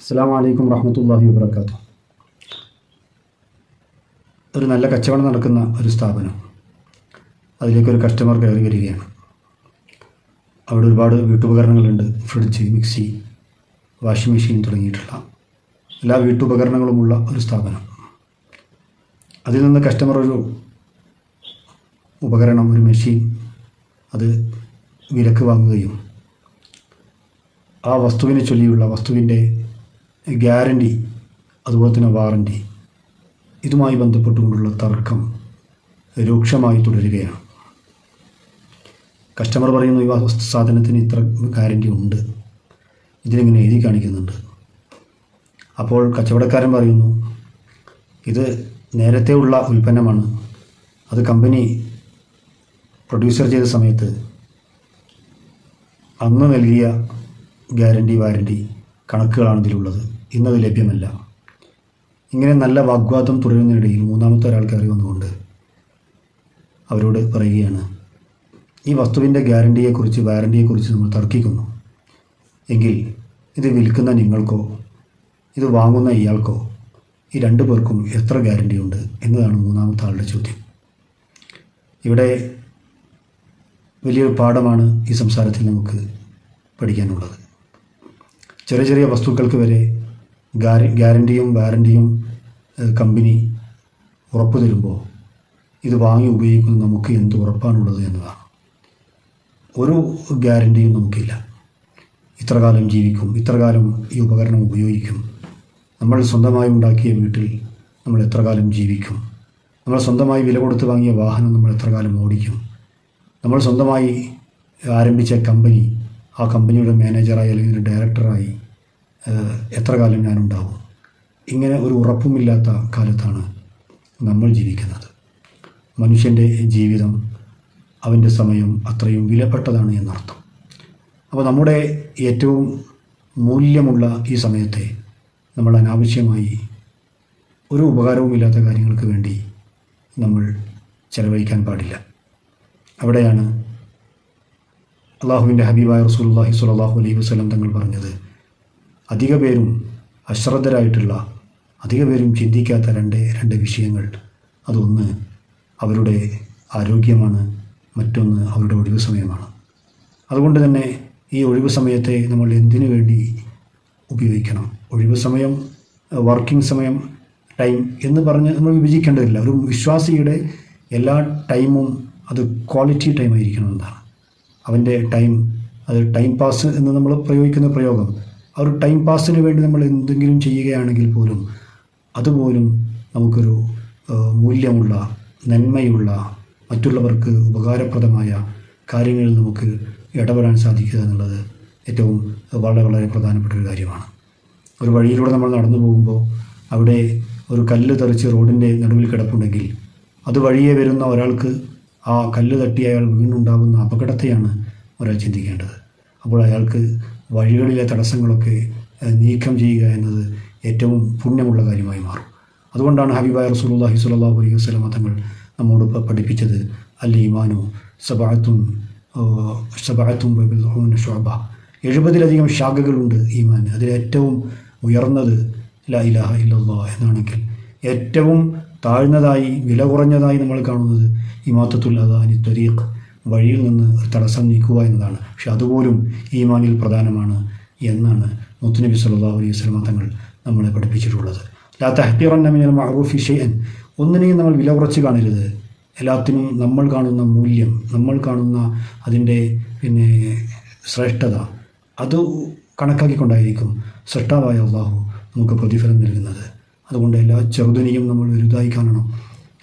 അസ്സാം വലൈക്കും വറഹമത്തല്ലാഹി വാബർക്കാത്തു ഒരു നല്ല കച്ചവടം നടക്കുന്ന ഒരു സ്ഥാപനം. അതിലേക്കൊരു കസ്റ്റമർ കയറി വരികയാണ്. അവിടെ ഒരുപാട് വീട്ടുപകരണങ്ങളുണ്ട്. ഫ്രിഡ്ജ് മിക്സി വാഷിംഗ് മെഷീൻ തുടങ്ങിയിട്ടുള്ള എല്ലാ വീട്ടുപകരണങ്ങളുമുള്ള ഒരു സ്ഥാപനം. അതിൽ നിന്ന് കസ്റ്റമർ ഒരു ഉപകരണം ഒരു മെഷീൻ അത് വിലക്ക് വാങ്ങുകയും ആ വസ്തുവിനെ ചൊല്ലിയുള്ള വസ്തുവിന്റെ ഗ്യാരണ്ടി അതുപോലെ തന്നെ വാറണ്ടി. ഇതുമായി ബന്ധപ്പെട്ടുകൊണ്ടുള്ള തർക്കം രൂക്ഷമായി തുടരുകയാണ്. കസ്റ്റമർ പറയുന്നു ഈ സാധനത്തിന് ഇത്ര ഗ്യാരണ്ടി ഉണ്ട്. ഇതിലിങ്ങനെ എഴുതി കാണിക്കുന്നുണ്ട്. അപ്പോൾ കച്ചവടക്കാരൻ പറയുന്നു ഇത് നേരത്തെ ഉള്ള ഉൽപ്പന്നമാണ്. അത് കമ്പനി പ്രൊഡ്യൂസർ ചെയ്ത സമയത്ത് അന്ന് നൽകിയ ഗ്യാരണ്ടി വാരണ്ടി കണക്കുകളാണ് ഇതിലുള്ളത്. ഇന്നത് ലഭ്യമല്ല. ഇങ്ങനെ നല്ല വാഗ്വാദം തുടരുന്നതിനിടയിൽ മൂന്നാമത്തെ ഒരാൾ കയറി വന്നുകൊണ്ട് അവരോട് പറയുകയാണ് ഈ വസ്തുവിന്റെ ഗ്യാരണ്ടിയെക്കുറിച്ച് വാരണ്ടിയെക്കുറിച്ച് നമ്മൾ തർക്കിക്കുന്നു. എങ്കിൽ ഇത് വിൽക്കുന്ന നിങ്ങൾക്കോ ഇത് വാങ്ങുന്ന ഇയാൾക്കോ ഈ രണ്ടു പേർക്കും എത്ര ഗ്യാരണ്ടിയുണ്ട്? എന്നതാണ് മൂന്നാമത്തെ ആളുടെ ചോദ്യം. ഇവിടെ വലിയൊരു പാഠമാണ് ഈ സംസാരത്തിൽ നമുക്ക് പഠിക്കാനുള്ളത്. ചെറിയ ചെറിയ വസ്തുക്കൾക്ക് വരെ ഗ്യാരണ്ടിയും വാരണ്ടിയും കമ്പനി ഉറപ്പ് തരുമ്പോൾ ഇത് വാങ്ങി ഉപയോഗിക്കുന്നത് നമുക്ക് എന്ത് ഉറപ്പാണുള്ളത് എന്നതാണ്. ഒരു ഗ്യാരണ്ടിയും നമുക്കില്ല. ഇത്ര കാലം ജീവിക്കും ഇത്ര കാലം ഈ ഉപകരണം ഉപയോഗിക്കും. നമ്മൾ സ്വന്തമായി ഉണ്ടാക്കിയ വീട്ടിൽ നമ്മൾ എത്ര കാലം ജീവിക്കും? നമ്മൾ സ്വന്തമായി വില കൊടുത്ത് വാങ്ങിയ വാഹനം നമ്മൾ എത്ര കാലം ഓടിക്കും? നമ്മൾ സ്വന്തമായി ആരംഭിച്ച കമ്പനി ആ കമ്പനിയുടെ മാനേജറായി അല്ലെങ്കിൽ ഡയറക്ടറായി എത്ര കാലം ഞാനുണ്ടാവും? ഇങ്ങനെ ഒരു ഉറപ്പുമില്ലാത്ത കാലത്താണ് നമ്മൾ ജീവിക്കുന്നത്. മനുഷ്യന്റെ ജീവിതം അവന്റെ സമയം അത്രയും വിലപ്പെട്ടതാണ് എന്നർത്ഥം. അപ്പോൾ നമ്മുടെ ഏറ്റവും മൂല്യമുള്ള ഈ സമയത്തെ നമ്മൾ അനാവശ്യമായി ഒരു ഉപകാരവുമില്ലാത്ത കാര്യങ്ങൾക്ക് വേണ്ടി നമ്മൾ ചെലവഴിക്കാൻ പാടില്ല. അവിടെയാണ് അള്ളാഹുവിന്റെ ഹബീബായ റസൂലുള്ളാഹി സ്വല്ലല്ലാഹു അലൈഹി വസ്ലം തങ്ങൾ പറഞ്ഞത് അധിക പേരും അശ്രദ്ധരായിട്ടുള്ള അധിക പേരും ചിന്തിക്കാത്ത രണ്ട് രണ്ട് വിഷയങ്ങൾ. അതൊന്ന് അവരുടെ ആരോഗ്യമാണ് മറ്റൊന്ന് അവരുടെ ഒഴിവ് സമയമാണ്. അതുകൊണ്ട് തന്നെ ഈ ഒഴിവ് സമയത്തെ നമ്മൾ എന്തിനു വേണ്ടി ഉപയോഗിക്കണം? ഒഴിവ് സമയം വർക്കിംഗ് സമയം ടൈം എന്ന് പറഞ്ഞ് നമ്മൾ വിഭജിക്കേണ്ടതില്ല. ഒരു വിശ്വാസിയുടെ എല്ലാ ടൈമും അത് ക്വാളിറ്റി ടൈം ആയിരിക്കണം എന്നാണ്. അവന്റെ ടൈം അത് ടൈം പാസ് എന്ന് നമ്മൾ പ്രയോഗിക്കുന്ന പ്രയോഗം. ആ ഒരു ടൈം പാസിന് വേണ്ടി നമ്മൾ എന്തെങ്കിലും ചെയ്യുകയാണെങ്കിൽ പോലും അതുപോലും നമുക്കൊരു മൂല്യമുള്ള നന്മയുള്ള മറ്റുള്ളവർക്ക് ഉപകാരപ്രദമായ കാര്യങ്ങളിൽ നമുക്ക് ഇടപെടാൻ സാധിക്കുക എന്നുള്ളത് ഏറ്റവും വളരെ വളരെ പ്രധാനപ്പെട്ട ഒരു കാര്യമാണ്. ഒരു വഴിയിലൂടെ നമ്മൾ നടന്നു പോകുമ്പോൾ അവിടെ ഒരു കല്ല് തെറിച്ച് റോഡിന്റെ നടുവിൽ കിടപ്പുണ്ടെങ്കിൽ അത് വഴിയെ വരുന്ന ഒരാൾക്ക് ആ കല്ല് തട്ടി അയാൾ വീണുണ്ടാകുന്ന അപകടത്തെയാണ് ഒരാൾ ചിന്തിക്കേണ്ടത്. അപ്പോൾ അയാൾക്ക് വഴികളിലെ തടസ്സങ്ങളൊക്കെ നീക്കം ചെയ്യുക എന്നത് ഏറ്റവും പുണ്യമുള്ള കാര്യമായി മാറും. അതുകൊണ്ടാണ് ഹബീബായ റസൂലുള്ളാഹി സ്വല്ലല്ലാഹു അലൈഹി വസല്ലം തങ്ങൾ നമ്മോട് പഠിപ്പിച്ചത് അൽ ഈമാനു സബാത്തും സബാത്തും ഷോബ എഴുപതിലധികം ശാഖകളുണ്ട് ഈമാൻ അതിലേറ്റവും ഉയർന്നത് ലാ ഇലാഹ ഇല്ലല്ലാ എന്നാണെങ്കിൽ ഏറ്റവും താഴ്ന്നതായി വില കുറഞ്ഞതായി നമ്മൾ കാണുന്നത് ഇമാത്തത്തുൽ അദാനി ത്വരീഖ് വഴിയിൽ നിന്ന് തടസ്സം നീക്കുക എന്നതാണ്. പക്ഷെ അതുപോലും ഈമാനിൽ പ്രധാനമാണ് എന്നാണ് മുത്തുനബി സല്ലാഹു അലൈഹി സ്വലമ തങ്ങൾ നമ്മളെ പഠിപ്പിച്ചിട്ടുള്ളത്. ലാ തഹ്തിറന്നമിനൽ മഹറൂഫി ഷെയ്യൻ ഒന്നിനെയും നമ്മൾ വില കുറച്ച് കാണരുത്. എല്ലാത്തിനും നമ്മൾ കാണുന്ന മൂല്യം നമ്മൾ കാണുന്ന അതിന്റെ പിന്നെ ശ്രേഷ്ഠത അത് കണക്കാക്കിക്കൊണ്ടായിരിക്കും സൃഷ്ടാവായ അള്ളാഹു നമുക്ക് പ്രതിഫലം നൽകുന്നത്. അതുകൊണ്ട് എല്ലാ ചെറുതിനെയും നമ്മൾ വലുതായി കാണണം.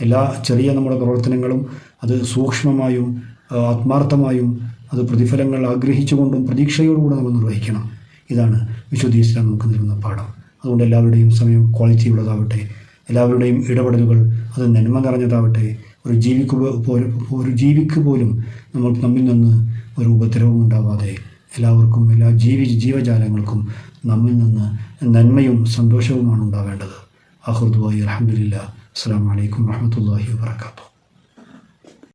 എല്ലാ ചെറിയ നമ്മുടെ പ്രവർത്തനങ്ങളും അത് സൂക്ഷ്മമായും ആത്മാർത്ഥമായും അത് പ്രതിഫലങ്ങൾ ആഗ്രഹിച്ചുകൊണ്ടും പ്രതീക്ഷയോടുകൂടെ നമ്മൾ നിർവഹിക്കണം. ഇതാണ് വിശുദ്ധി ഇസ്ലാം നമുക്ക് നൽകുന്ന പാഠം. അതുകൊണ്ട് എല്ലാവരുടെയും സമയം ക്വാളിറ്റി ഉള്ളതാവട്ടെ. എല്ലാവരുടെയും ഇടപെടലുകൾ അത് നന്മ നിറഞ്ഞതാവട്ടെ. ഒരു ജീവിക്ക് ഒരു ജീവിക്ക് പോലും നമ്മൾ നമ്മിൽ നിന്ന് ഒരു ഉപദ്രവം ഉണ്ടാവാതെ എല്ലാവർക്കും എല്ലാ ജീവി ജീവജാലങ്ങൾക്കും നമ്മിൽ നിന്ന് നന്മയും സന്തോഷവുമാണ് ഉണ്ടാവേണ്ടത്. آخر دعائي الحمد لله. السلام عليكم ورحمة الله وبركاته.